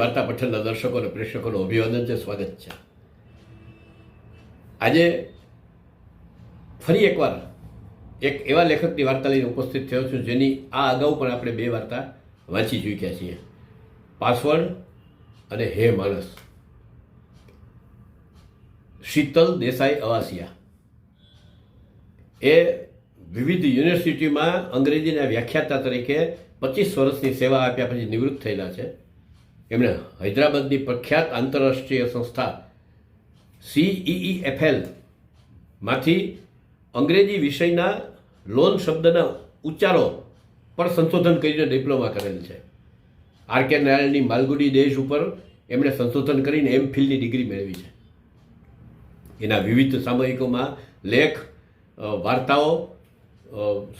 વાર્તા પઠનના દર્શકો અને પ્રેક્ષકોનું અભિવાદન છે, સ્વાગત છે. આજે ફરી એકવાર એક એવા લેખકની વાર્તા લઈને ઉપસ્થિત થયો છું, જેની આ અગાઉ પણ આપણે બે વાર્તા વાંચી ચૂક્યા છીએ. પાસવર્ડ અને હે માણસ. શીતલ દેસાઈ અવાસિયા. એ વિવિધ યુનિવર્સિટીમાં અંગ્રેજીના વ્યાખ્યાતા તરીકે પચીસ વર્ષની સેવા આપ્યા પછી નિવૃત્ત થયેલા છે. એમણે હૈદરાબાદની પ્રખ્યાત આંતરરાષ્ટ્રીય સંસ્થા સીઈઈ એફએલમાંથી અંગ્રેજી વિષયના લોન શબ્દના ઉચ્ચારો પર સંશોધન કરીને ડિપ્લોમા કરેલ છે. આર કે નારાયણની માલગુડી દેશ ઉપર એમણે સંશોધન કરીને એમ ફિલની ડિગ્રી મેળવી છે. એના વિવિધ સામયિકોમાં લેખ વાર્તાઓ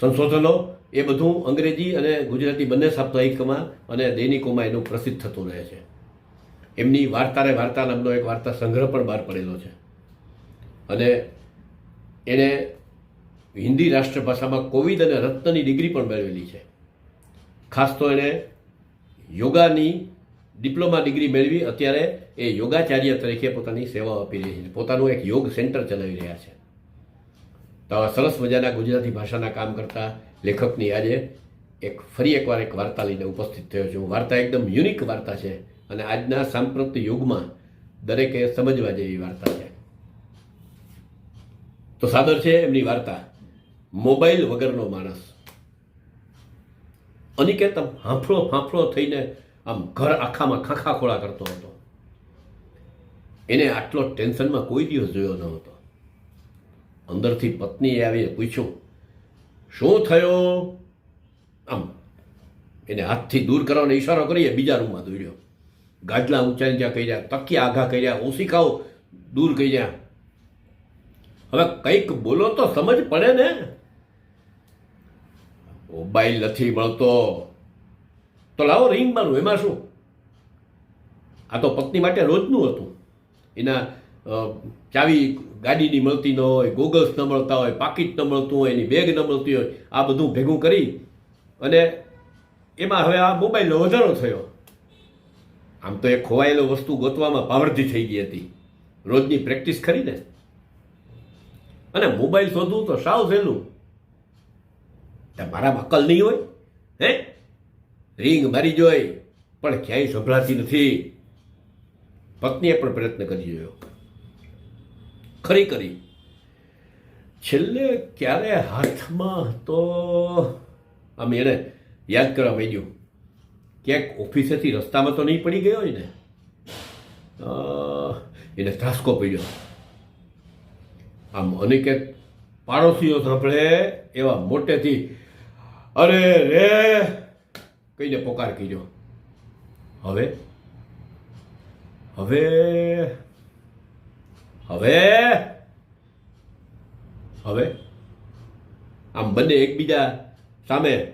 સંશોધનો એ બધું અંગ્રેજી અને ગુજરાતી બંને સાપ્તાહિકમાં અને દૈનિકોમાં એનું પ્રસિદ્ધ થતું રહે છે. એમની વાર્તાને વાર્તા નામનો એક વાર્તા સંગ્રહ પણ બહાર પડેલો છે. અને એણે હિન્દી રાષ્ટ્રભાષામાં કોવિદ અને રત્નની ડિગ્રી પણ મેળવેલી છે. ખાસ તો એણે યોગાની ડિપ્લોમા ડિગ્રી મેળવી, અત્યારે એ યોગાચાર્ય તરીકે પોતાની સેવાઓ આપી રહી છે. પોતાનું એક યોગ સેન્ટર ચલાવી રહ્યા છે. તો સરસ મજાના ગુજરાતી ભાષાના કામ કરતા લેખકની આજે એક ફરી એકવાર એક વાર્તા લઈને ઉપસ્થિત થયો છું. વાર્તા એકદમ યુનિક વાર્તા છે અને આજના સાંપ્રત યુગમાં દરેકે સમજવા જેવી વાર્તા છે. તો સાદર છે એમની વાર્તા, મોબાઈલ વગરનો માણસ. અનિકેત હાંફળો હાંફળો થઈને આમ ઘર આખામાં ખાખા ખોળા કરતો હતો. એને આટલો ટેન્શનમાં કોઈ દિવસ જોયો ન હતો. અંદરથી પત્નીએ આવીને પૂછ્યું શું થયો? આમ, એને હાથથી દૂર કરવાનો ઈશારો કરીએ, બીજા રૂમમાં દોડ્યો ગાદલા ઊંચાઈ ત્યાં જાય તકિયા આઘા કર્યા, ઓશિકાઓ દૂર કહી કર્યા. હવે કંઈક બોલો તો સમજ પડે ને? મોબાઈલ નથી મળતો. તો લાવો રિંગ મારું એમાં શું? આ તો પત્ની માટે રોજનું હતું. એના ચાવી ગાડીની મળતી ન હોય ગોગલ્સ ન મળતા હોય, પાકીટ ન મળતું હોય, એની બેગ ન મળતી હોય, આ બધું ભેગું કરી અને એમાં હવે આ મોબાઈલનો વધારો થયો. આમ તો એ ખોવાયેલો વસ્તુ ગોતવામાં પાવરથી થઈ ગઈ હતી. રોજની પ્રેક્ટિસ ખરી ને? અને મોબાઈલ શોધવું તો સાવ સહેલું મારા અકલ નહીં હોય, હે? રિંગ મારી જોઈ, પણ ક્યાંય સંભળાતી નથી. પત્નીએ પણ પ્રયત્ન કરી જોયો. ખરી કરી. છેલ્લે ક્યારે હાથમાં તો આમ એને યાદ કરવા માંડ્યું. ક્યાંક ઓફિસેથી રસ્તામાં તો નહીં પડી ગયો હોય ને એને ધ્રાસકો પડ્યો. આમ અનિકેત પાડોશીઓ સાંભળે એવા મોટેથી, અરે રે! કહીને પોકાર કર્યો. હવે? હવે હવે? હવે? આમ બંને એકબીજા સામે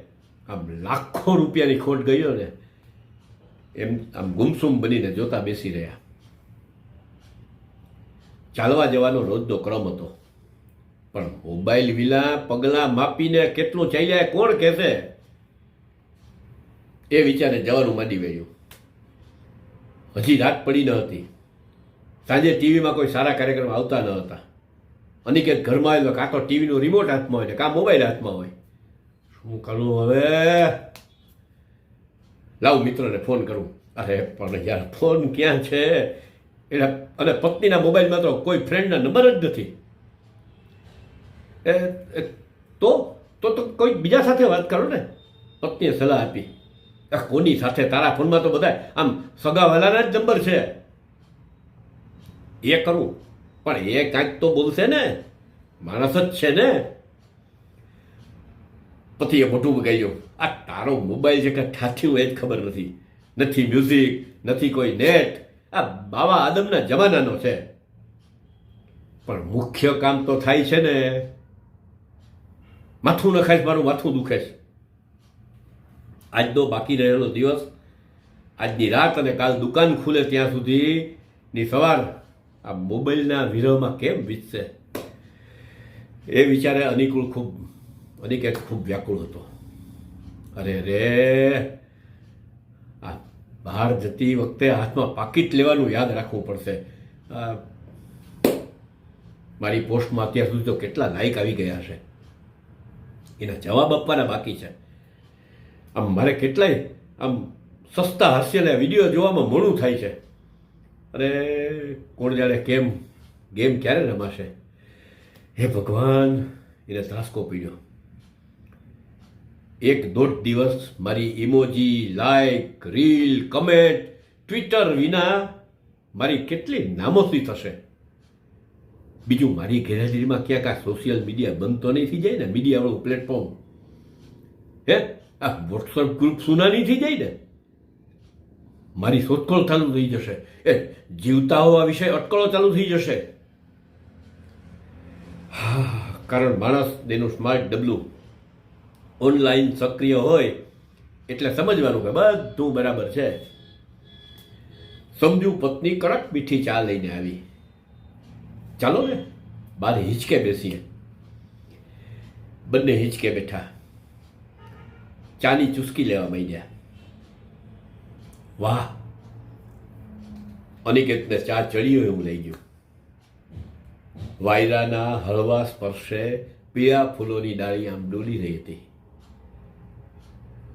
આમ લાખો રૂપિયાની ખોટ ગયો ને, એમ આમ ગુમસુમ બનીને જોતા બેસી રહ્યા. ચાલવા જવાનો રોજનો ક્રમ હતો. પણ મોબાઈલ વિલા પગલાં માપીને કેટલું ચાલ્યા કોણ કહેશે? એ વિચારે જવાનું માંડી ગયું હજી રાત પડી ન હતી. સાંજે ટીવીમાં કોઈ સારા કાર્યક્રમ આવતા ન હતા. અનિકેત ઘરમાં આવેલો કાં તો ટીવીનો રિમોટ હાથમાં હોય ને, કાં મોબાઈલ હાથમાં હોય. શું કરું હવે? લાવ મિત્રને ફોન કરું. અરે, પણ યાર ફોન ક્યાં છે? એટલે અને પત્નીના મોબાઈલમાં તો કોઈ ફ્રેન્ડના નંબર જ નથી. એ તો તો તો કોઈ બીજા સાથે વાત કરો ને. પત્નીએ સલાહ આપી. કોની સાથે? તારા ફોનમાં તો બધા આમ સગાવાલાના જ નંબર છે. એ કરું. પણ એ કાંઈક તો બોલશે ને. માણસ જ છે ને. પછી એ મોટું બગાડ્યું આ તારો મોબાઈલ છે કે ઠાઠ્યું એ જ ખબર નથી. નથી મ્યુઝિક, નથી કોઈ નેટ. આ બાવા આદમના જમાનાનો છે. પણ મુખ્ય કામ તો થાય છે ને. માથું નખાય મારું માથું દુખે છે આજનો બાકી રહેલો દિવસ, આજની રાત અને કાલ દુકાન ખુલે ત્યાં સુધીની સવાર આ મોબાઈલના વિરહમાં કેમ વીતશે? એ વિચારે અનિકુળ ખૂબ અનિકેત ખૂબ વ્યાકુળ હતો. અરે રે, આ બહાર જતી વખતે હાથમાં પાકીટ લેવાનું યાદ રાખવું પડશે. મારી પોસ્ટમાં અત્યાર સુધી તો કેટલા લાઈક આવી ગયા છે એના જવાબ આપવાના બાકી છે. આમ મારે કેટલાય, આમ સસ્તા હાસ્યના વીડિયો જોવામાં મોડું થાય છે. અને કોણ જાણે કેમ? ગેમ ક્યારે રમાશે? હે ભગવાન, એને ત્રાસકો પીડ્યો. એક દોઢ દિવસ મારી emoji like reel comment Twitter વિના મારી કેટલી નામોસી થશે? બીજું, મારી ગેરહાજરીમાં ક્યાંક આ સોશિયલ મીડિયા બંધ તો નહીં થઈ જાય ને? મીડિયાવાળું પ્લેટફોર્મ હે? આ વોટ્સઅપ ગ્રુપ સુના નહીં થઈ જાય ને? મારી શોધખોળ ચાલુ થઈ જશે. એ જીવતા હોવા વિશે અટકળો ચાલુ થઈ જશે. કારણ માણસ તેનું સ્માર્ટ ડબલું ઓનલાઈન સક્રિય હોય એટલે સમજવાનું કે બધું બરાબર છે. સમજુ પત્ની કડક મીઠી ચા લઈને આવી. ચાલો ને, બાર હિંચકે બેસીએ. બંને હિંચકે બેઠા. ચાની ચુસ્કી લેવા માંડ્યા. વાહ. અનિકેતને ચા ચડ્યો એવું લઈ ગયું. વાયરાના હળવા સ્પર્શે પીળા ફૂલોની ડાળી આમ ડોલી રહી હતી.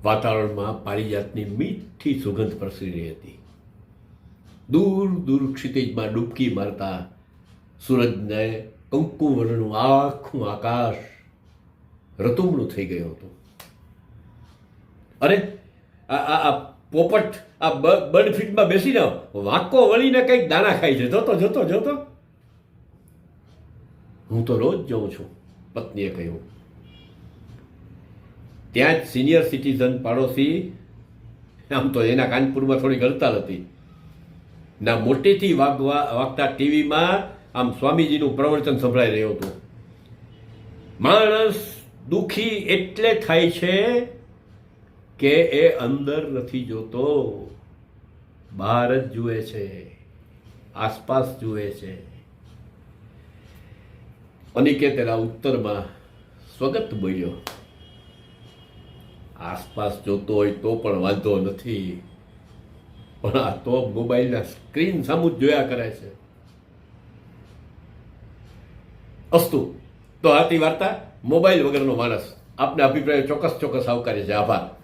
વાતાવરણમાં પારિજાતની મીઠી સુગંધ પ્રસરી રહી હતી. દૂર દૂર ક્ષિતિજમાં ડૂબકી મારતા સૂરજને કંકુ વર્ણનું આખું આકાશ રતુમણું થઈ ગયું હતું. અરે આ આ પોપટ આ બર્ડ ફીટમાં બેસીને વાંકો વળીને કંઈક દાણા ખાય છે. જોતો જોતો જોતો. હું તો રોજ જઉં છું, પત્નીએ કહ્યું. ત્યાં જ સિનિયર સિટીઝન પાડોશી, આમ તો એના કાનપુરમાં થોડી ગળતાલ હતી. ના મોટેથી વાગવા, વાગતા ટીવીમાં આમ સ્વામીજીનું પ્રવચન સંભળાઈ રહ્યું હતું. માણસ દુખી એટલે થાય છે કે એ અંદર નથી જોતો. બહાર જ જુએ છે. આસપાસ જુએ છે. અનિકેત એના ઉત્તરમાં સ્વગત બોલ્યો. આસપાસ જોતો હોય તો પણ વાંધો નથી. પણ આ તો મોબાઈલના સ્ક્રીન સામુ જ જોયા કરે છે. અસ્તુ, તો આથી વાર્તા, મોબાઈલ વગરનો માણસ. આપના અભિપ્રાય ચોક્કસ ચોક્કસ આવકારે છે. આભાર.